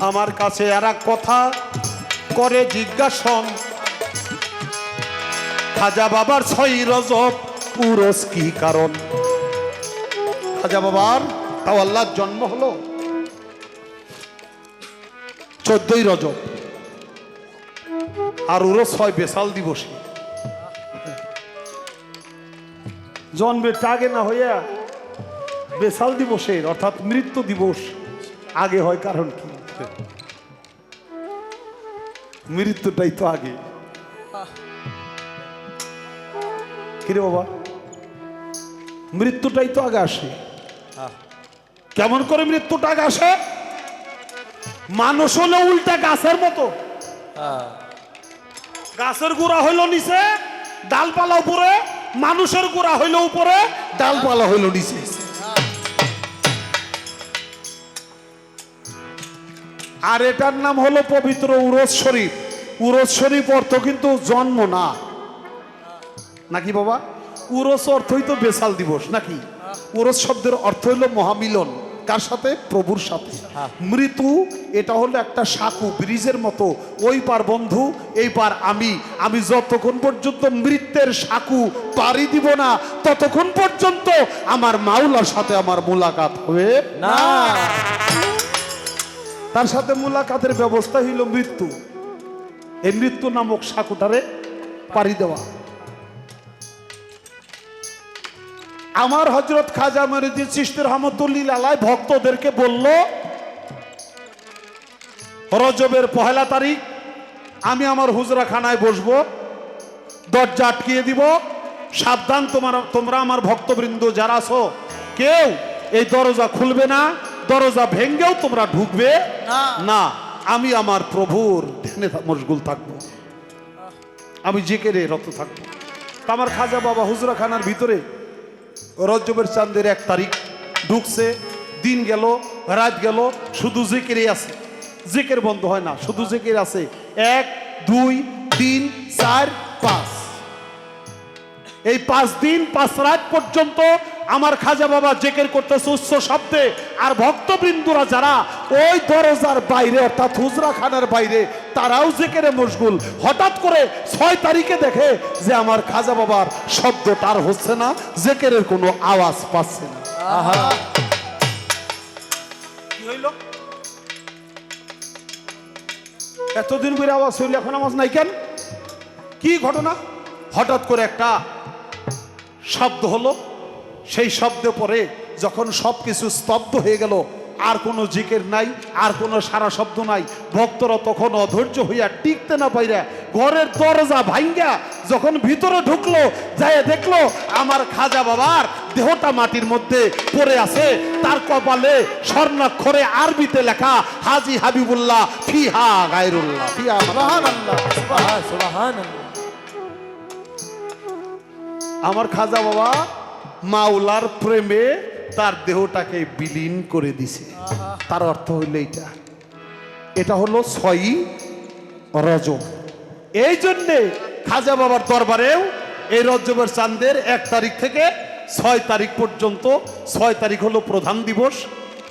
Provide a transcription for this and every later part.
আমার কাছে এক কথা করে জিজ্ঞাসন। খাজা বাবার ছয় রজব উরস কি কারণ? খাজা বাবার, তাও আল্লাহর জন্ম হলো? চোদ্দই রজব। আর উরস হয় বেসাল দিবসে। জন্মের আগে না হইয়া বেসাল দিবসের, অর্থাৎ মৃত্যু দিবস, আগে হয় কারণ কি? মৃত্যুটাই তো আগে কিরে বাবা মৃত্যুটাই তো আগে আসে কেমন করে মৃত্যুটা আগে আসে মানুষ হলো উল্টা গাছের মতো গাছের গোড়া হইল নিচে ডালপালা উপরে মানুষের গোড়া হইল উপরে ডালপালা হইল নিচে আর এটার নাম হলো পবিত্র উরজ শরীফ। উরজ শরীফ অর্থ কিন্তু জন্ম না। নাকি বাবা? উরস অর্থই তো বেসাল দিবস নাকি? উরস শব্দের অর্থ হলো মহামিলন। কার সাথে? প্রভুর সাথে। মৃত্যু এটা হলো একটা সাঁকু ব্রিজের মতো। ওই পার বন্ধু এই পার আমি। আমি যতক্ষণ পর্যন্ত মৃত্যের সাঁকু পাড়ি দিব না ততক্ষণ পর্যন্ত আমার মাওলার সাথে আমার মোলাকাত হবে না। তার সাথে মোলাকাতের ব্যবস্থা হইল মৃত্যু। এই মৃত্যু নামক সাঁকুটারে পাড়ি দেওয়া। আমার হজরত খাজা মরিদিন চিস্তি রহমতুল্লিল ভক্তদেরকে বলল, রজবের পহেলা তারিখ, আমি আমার হুজরা খানায় বসবো, দরজা আটকিয়ে দিব, সাবধান তোমার তোমরা আমার ভক্তবৃন্দ যারা আছো, কেউ এই দরজা খুলবে না। দরজা ভেঙ্গেও তোমরা ঢুকবে? না। আমি আমার প্রভুর ধ্যানে মশগুল থাকব। আমি জেকেরে রত থাকব। আমার খাজা বাবা হুজরা খানার ভিতরে রজবের চান্দের এক তারিখ ঢুকছে দিন গেল রাত গেল শুধু জেকেরে আছে। জেকের বন্ধ হয় না শুধু জেকের আছে। এক দুই তিন চার এই পাঁচ দিন পাঁচ রাত পর্যন্ত আমার খাজা বাবা জেকের করতেছে উচ্চ শব্দে। আর ভক্তবৃন্দুরা যারা ওই দরজার বাইরে অর্থাৎ হুজরা খানার বাইরে তারাও জেকেরে মশগুল। হঠাৎ করে ছয় তারিখে দেখে যে আমার খাজা বাবার শব্দ তার হচ্ছে না জেকেরের কোনো আওয়াজ পাচ্ছে না। আহা। কি হইল? এতদিন করে আওয়াজ হইল এখন আওয়াজ নাই কেন? কি ঘটনা? হঠাৎ করে একটা শব্দ হলো। সেই শব্দ পরে যখন সব কিছু স্তব্ধ হয়ে গেল, আর কোনো জিকের নাই, আর কোনো সারা শব্দ নাই, ভক্তরা তখন অধৈর্য হইয়া টিকতে না পাইরা ঘরের দরজা ভাঙ্গা যখন ভিতরে ঢুকলো যায় দেখল, আমার খাজা বাবার দেহটা মাটির মধ্যে পড়ে আছে। তার কপালে স্বর্ণাক্ষরে আরবিতে লেখা, হাজি হাবিবুল্লাহ ফিহা গায়রুল্লাহ। ফিহা, সুবহানাল্লাহ। সুবহান সুবহান আমার খাজা বাবা মাওলার প্রেমে তার দেহটাকে বিলীন করে দিছে। তার অর্থ হইল এইটা। এটা হলো ছয়ই রজব। এই জন্যে খাজা বাবার দরবারেও এই রজবের চাঁদের এক তারিখ থেকে ছয় তারিখ পর্যন্ত, ছয় তারিখ হলো প্রধান দিবস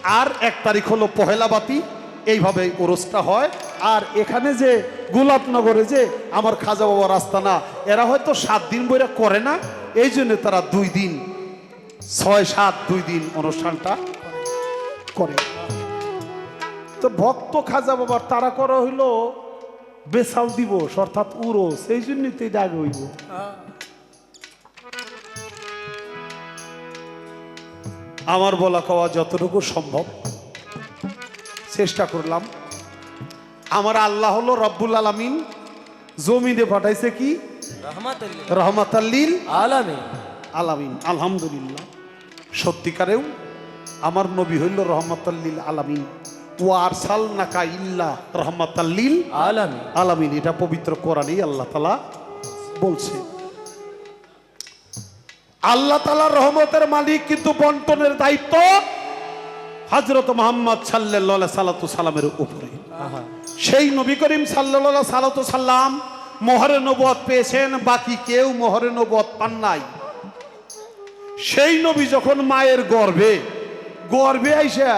আর এক তারিখ হলো পহেলা বাতি। এইভাবে ওরসটা হয়। আর এখানে যে গোলাপনগরে যে আমার খাজা বাবার রাস্তা না, এরা হয়তো সাত দিন বইরা করে না, এই জন্য তারা দুই দিন, ছয়, সাত, দুই দিন অনুষ্ঠানটা করে। তো ভক্ত খাজা বাবার তারা করা হইল বেসাল দিবস, অর্থাৎ উরস, এই জন্যই তো আগে হইব। আমার বলা কওয়া যতটুকু সম্ভব, চেষ্টা করলাম। আমার আল্লাহ হলো রব্বুল আলামিন। জমিনে পাঠাইছে কি? রহমাতাল্লিল। আলামিন। আলামিন আলহামদুলিল্লাহ। সত্যিকারেও আমার নবী হইল রহমতাল্লিল আলামিন। ও আরসাল নাকা ইল্লা রহমতাল্লিল আলামিন। আলামিন এটা পবিত্র কোরআনেই আল্লাহ তালা বলছে। আল্লাহ তালার রহমতের মালিক কিন্তু বন্টনের দায়িত্ব। হজরত মোহাম্মদ সাল্লাহ সালাতু সালামের উপরে। সেই নবী করিম সাল্লাহ সালাতু সাল্লাম মোহরে নবত পেয়েছেন, বাকি কেউ মোহরে নবত পান নাই। সেই নবী যখন মায়ের গর্ভে গর্ভে আইসা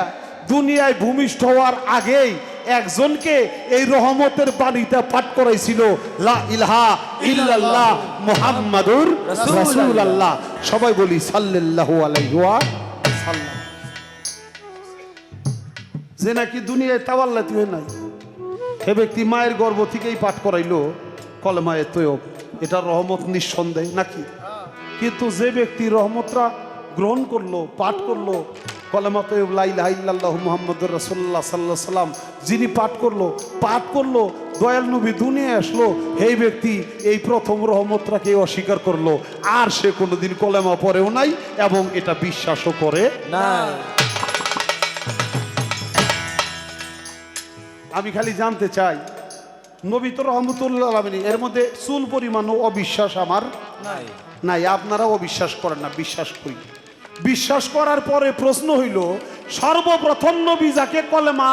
দুনিয়ায় ভূমিষ্ঠ হওয়ার আগেই একজনকে এই রহমতের বাণীতে পাঠ করাইছিল, লা ইলাহা ইল্লাল্লাহ মুহাম্মাদুর রাসূলুল্লাহ। সবাই বলি সাল্লাল্লাহু আলাইহি ওয়া সাল্লাম। যে নাকি দুনিয়ায় তাওয়াল্লাতি হয় নাই। সে ব্যক্তি মায়ের গর্ভ থেকেই পাঠ করাইলো কলমায়ে তৈয়ব। এটা রহমত নিঃসন্দেহ, নাকি? কিন্তু যে ব্যক্তি রহমতরা গ্রহণ করল, পাঠ করল কলেমা তৈয়ব লাইলাহ ইল্লাল্লাহ মুহাম্মদুর রাসূলুল্লাহ সাল্লাহ সাল্লাম যিনি পাঠ করল পাঠ করল, দয়াল নবী দুনিয়ায় আসলো এই ব্যক্তি, এই প্রথম রহমতটাকে অস্বীকার করল। আর সে কোনোদিন কলেমা পড়েও নাই এবং এটা বিশ্বাসও করে না আমি খালি জানতে চাই নবী তো রহমতুল্লাহ আলমিনী এর মধ্যে চুল পরিমাণও অবিশ্বাস আমার? নাই। নাই আপনারা অবিশ্বাস করেন না বিশ্বাস করি। বিশ্বাস করার পরে প্রশ্ন হইল সর্বপ্রথম নবী যাকে কলেমা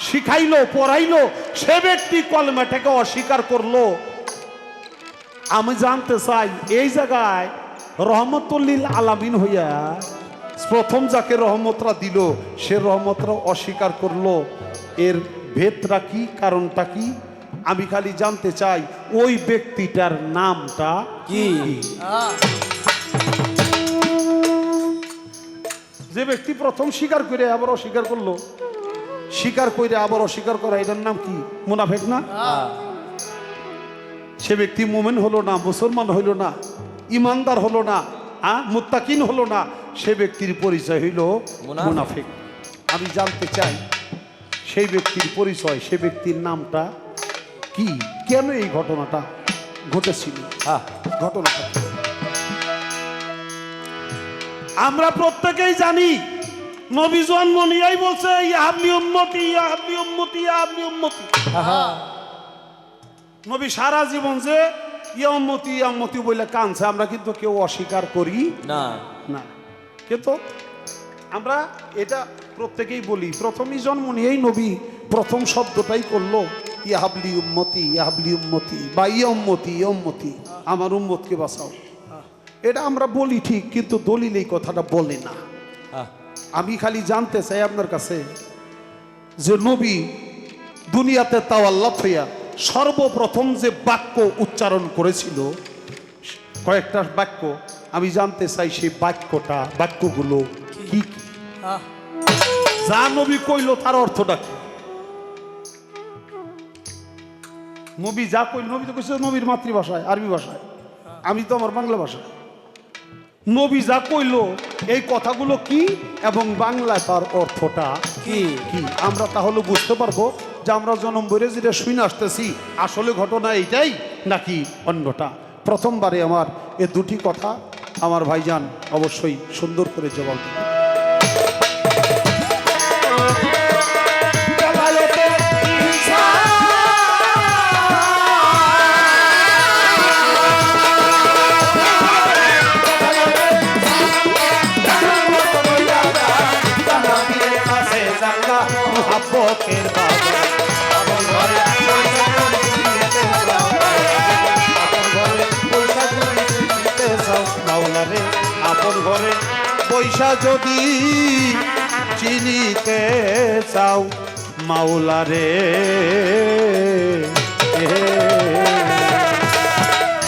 শিখাইলো পড়াইলো সে ব্যক্তি কলেমাটাকে অস্বীকার করল। আমি জানতে চাই এই জায়গায় রহমতুল্লিল আলামিন হইয়া প্রথম যাকে রহমতরা দিল সে রহমতরা অস্বীকার করল এর ভেদটা কি কারণটা কি? আমি খালি জানতে চাই ওই ব্যক্তিটার নামটা কি? যে ব্যক্তি প্রথম স্বীকার করে আবার অস্বীকার করল স্বীকার করে আবার অস্বীকার করা এটার নাম কি? মুনাফেক না? সে ব্যক্তি মোমেন হলো না মুসলমান হইল না ইমানদার হলো না হ্যাঁ মুত্তাকিন হলো না সে ব্যক্তির পরিচয় হইল। মুনাফিক। আমি জানতে চাই সেই ব্যক্তির পরিচয় সে ব্যক্তির নামটা কি? কেন এই ঘটনাটা ঘটেছিল? হ্যাঁ ঘটনাটা আমরা প্রত্যেকেই জানি নবী জন্ম নিয়েই বলছে ইয়াহাবলি উম্মতি ইয়াহাবলি উম্মতি ইয়াহাবলি উম্মতি। নবী সারা জীবন যে ইয়াম্মতি ইয়াম্মতি বলে কানছে আমরা কিন্তু কেউ অস্বীকার করি না। না। কিন্তু আমরা এটা প্রত্যেকেই বলি প্রথমই জন্ম নিয়েই নবী প্রথম শব্দটাই করল ইয়াহাবলি উম্মতি ইয়াহাবলি উম্মতি বা ইয়া উম্মতি ইয়া উম্মতি আমার উম্মতকে বাঁচাও। এটা আমরা বলি ঠিক কিন্তু দলিল এই কথাটা বলে না। আমি খালি জানতে চাই আপনার কাছে যে নবী দুনিয়াতে তাওয়াল্লাত হইয়া সর্বপ্রথম যে বাক্য উচ্চারণ করেছিল কয়েকটা বাক্য আমি জানতে চাই সেই বাক্যটা বাক্যগুলো কি কি? যা নবী কইল, তার অর্থটা কি? নবী যা কইল, নবী তো কইছে নবীর মাতৃভাষায়, আরবি ভাষায়। আমি তো আমার বাংলা ভাষায়। নবী যা কইল, এই কথাগুলো কি এবং বাংলায় তার অর্থটা কি? কি? আমরা তাহলে বুঝতে পারব যে আমরা জনম বইরে যেটা শুনে আসতেছি, আসলে ঘটনা এইটাই নাকি অন্যটা? প্রথমবারে আমার এ দুটি কথা আমার ভাইজান অবশ্যই সুন্দর করে জবাব মহাব্বতের বাবা। আপন ঘরে পয়সা যদি চিনিতে চাও মাওলারে